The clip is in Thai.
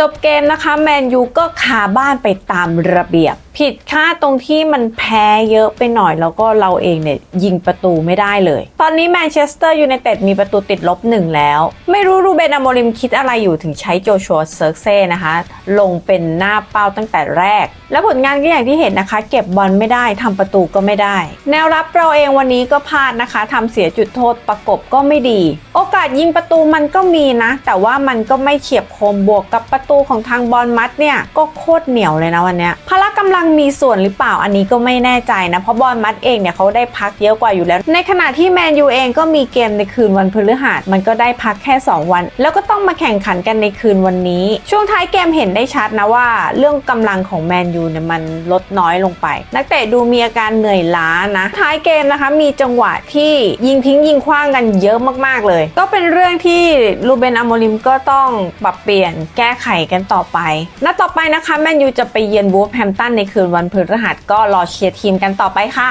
จบเกมนะคะแมนยูก็คาบ้านไปตามระเบียบผิดคาดตรงที่มันแพ้เยอะไปหน่อยแล้วก็เราเองเนี่ยยิงประตูไม่ได้เลย ตอนนี้แมนเชสเตอร์ยูไนเต็ดมีประตูติดลบหนึ่งแล้ว ไม่รู้รูเบนอโมริมคิดอะไรอยู่ถึงใช้โจชัวเซิร์กเซ่นะคะ ลงเป็นหน้าเป้าตั้งแต่แรก และผลงานก็อย่างที่เห็นนะคะ เก็บบอลไม่ได้ทำประตูก็ไม่ได้ แนวรับเราเองวันนี้ก็พลาดนะคะทำเสียจุดโทษประกบก็ไม่ดี โอกาสยิงประตูมันก็มีนะ แต่ว่ามันก็ไม่เฉียบคมบวกกับประตูของทางบอลมัดเนี่ยก็โคตรเหนียวเลยนะวันเนี้ยพละกำลังมีส่วนหรือเปล่าอันนี้ก็ไม่แน่ใจนะเพราะบอลมัดเองเนี่ยเขาได้พักเยอะกว่าอยู่แล้ว ในขณะที่แมนยูเองก็มีเกมในคืนวันพฤหัสมันก็ได้พักแค่ 2 วัน แล้วก็ต้องมาแข่งขันกันในคืนวันนี้ ช่วงท้ายเกมเห็นได้ชัดนะว่า เรื่องกำลังของแมนยูเนี่ยมันลดน้อยลงไป นักเตะดูมีอาการเหนื่อยล้านะ ท้ายเกมนะคะมีจังหวะที่ยิงทิ้งยิงคว้างกันเยอะมากๆเลย ก็เป็นเรื่องที่ลูเบนอโมริมก็ต้องปรับเปลี่ยนแก้ไขกันต่อไปนัดต่อไปนะคะแมนยูจะไปเยือนวูฟแฮมตันในคืนวันพฤหัสก็รอเชียร์ทีมกันต่อไปค่ะ